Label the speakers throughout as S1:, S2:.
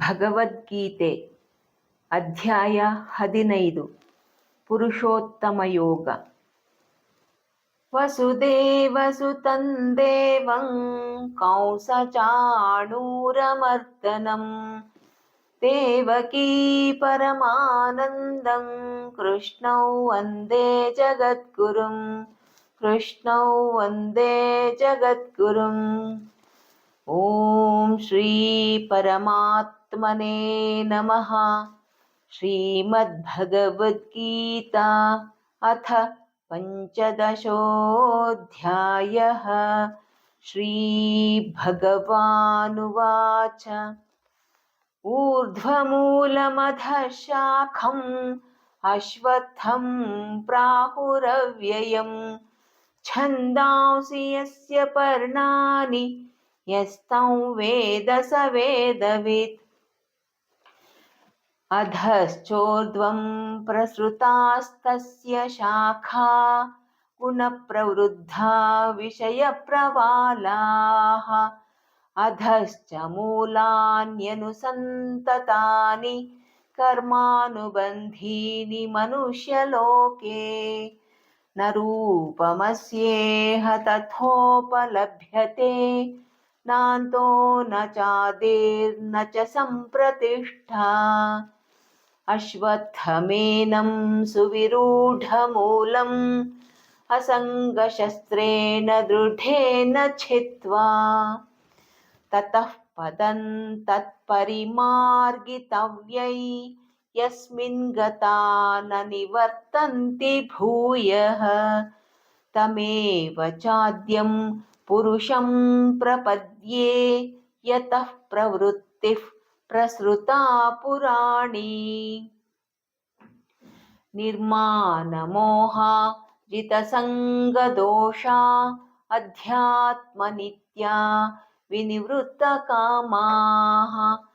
S1: ಭಗವದ್ಗೀತೆ ಅಧ್ಯಾಯ ಹದಿನೈದು ಪುರುಷೋತ್ತಮ ಯೋಗ ವಸುದೇವಸುತಂ ದೇವಂ ಕಂಸಚಾಣೂರಮರ್ದನಂ ದೇವಕೀ ಪರಮಾನಂದಂ ಕೃಷ್ಣೌ ವಂದೇ ಜಗದ್ಗುರುಂ ಕೃಷ್ಣೌ ವಂದೇ ಜಗದ್ಗುರುಂ ॐ श्रीपरमात्मने नमः। श्रीमद्भगवद्गीता अथ पञ्चदशोऽध्यायः। श्रीभगवानुवाच। ऊर्ध्वमूलमधः शाखम् अश्वत्थं प्राहुरव्ययम्। छन्दांसि यस्य पर्णानि यस्तं वेद स वेदवित् अधश्चोर्ध्वं प्रसृतास्तस्य शाखा गुणप्रवृद्धा विषयप्रवालाः अधश्च मूलान्यनुसन्ततानि कर्मानुबन्धीनि मनुष्यलोके न रूपमस्येह तथोपलभ्यते नान्तो न चादिर्न च सम्प्रतिष्ठा अश्वत्थमेनं सुविरूढमूलम् असङ्गशस्त्रेण दृढेन छित्त्वा ततः पदं तत्परिमार्गितव्यै यस्मिन् गता न निवर्तन्ति भूयः तमेव चाद्यं पुरुषं प्रपद्ये यतः प्रवृत्तिः प्रसृता पुराणी। निर्मानमोहा जितसङ्गदोषा अध्यात्मनित्या विनिवृत्तकामाः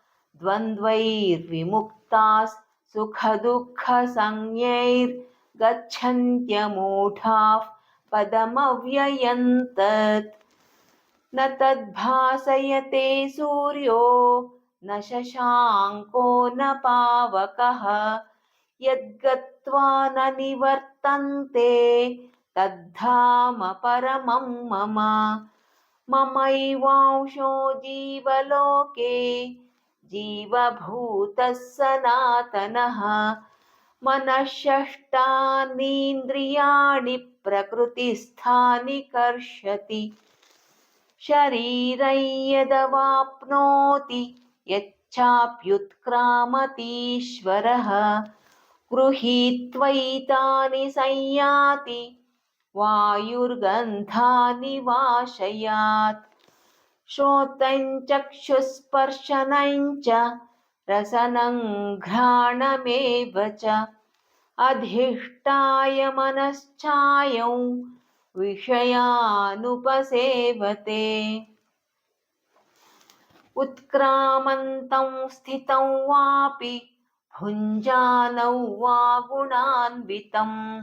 S1: द्वन्द्वैर्विमुक्ताः सुखदुःखसंज्ञैर्गच्छन्त्यमूढाः पदमव्ययं न तद्भासयते सूर्यो, न शशाङ्को न पावकः। यद्गत्वा न निवर्तन्ते, तद्धाम परमं मम। ममैवांशो जीवलोके, जीवभूतः सनातनः। मनःषष्ठानीन्द्रियाणि प्रकृतिस्थानि कर्षति। शरीरं यदवाप्नोति यच्चाप्युत्क्रामतीश्वरः। गृहीत्वैतानि संयाति वायुर्गन्धानि वाशयात्। श्रोतं चक्षुस्पर्शनं च रसनं घ्राणमेव च अधिष्ठाय मनश्चायं विषयानुपसेवते। उत्क्रामन्तं स्थितं वापि भुञ्जानौ वा गुणान्वितं।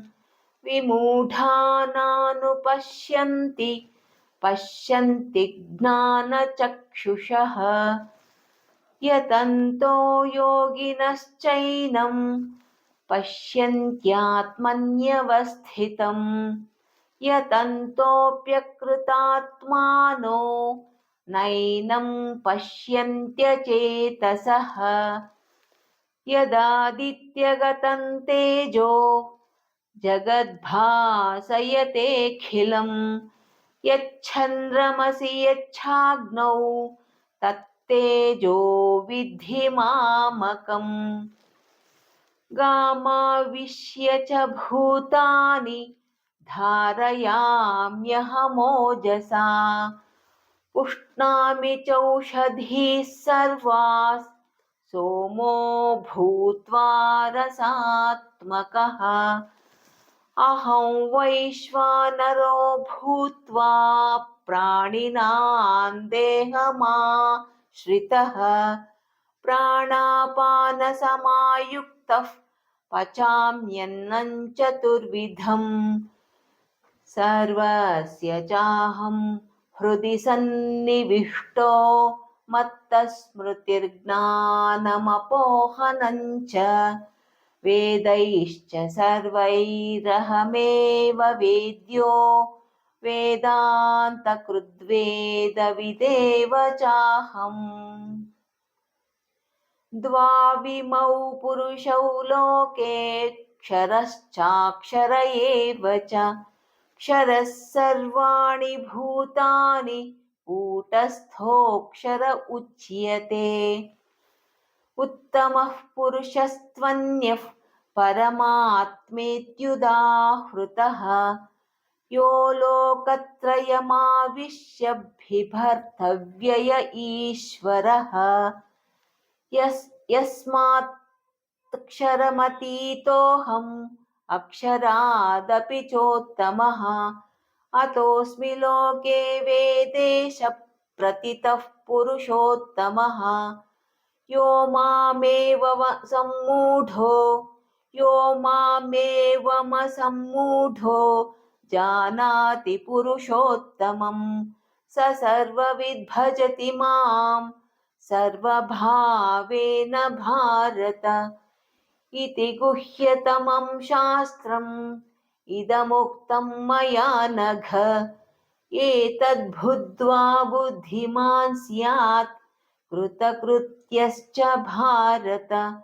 S1: विमूढानानुपश्यन्ति, पश्यन्ति ज्ञानचक्षुषः। यतन्तो योगिनश्चैनं पश्यन्त्यात्मन्यवस्थितं यतन्तोऽप्यकृतात्मानो नैनं पश्यन्त्यचेतसः यदादित्यगतं तेजो जगद्भासयतेऽखिलं यच्छन्द्रमसि यच्छाग्नौ तत्तेजो विद्धि मामकम्। गामाविश्य च भूतानि धारयाम्यहमोजसा। पुष्णामि चौषधीः सर्वाः सोमो भूत्वा रसात्मकः। अहं वैश्वानरो भूत्वा प्राणिनां देहमाश्रितः प्राणापानसमायुक्तः पचाम्यन्नं चतुर्विधम् सर्वस्य चाहं हृदि सन्निविष्टो मत्तस्मृतिर्ज्ञानमपोहनं च वेदैश्च सर्वैरहमेव वेद्यो वेदान्तकृद्वेदविदेव चाहम् द्वाविमौ पुरुषौ लोके क्षरश्चाक्षर एव च। क्षरः सर्वाणि भूतानि कूटस्थोऽक्षर उच्यते। उत्तमः पुरुषस्त्वन्यः परमात्मेत्युदाहृतः। यो लोकत्रयमाविश्य बिभर्तव्यय ईश्वरः। यस्, यस्मात्क्षरमतीतोऽहम् अक्षरादपि चोत्तमः। अतोऽस्मि लोके वेदेश प्रतितः पुरुषोत्तमः। यो मामेव सम्मूढो, यो मामेवमसम्मूढो जानाति पुरुषोत्तमं। स सर्वविद्भजति माम् सर्वभावेन भारत। इति गुह्यतमं शास्त्रम्। इदमुक्तं मया नघ। एतद्बुद्ध्वा बुद्धिमान् स्यात्। कृतकृत्यश्च भारत।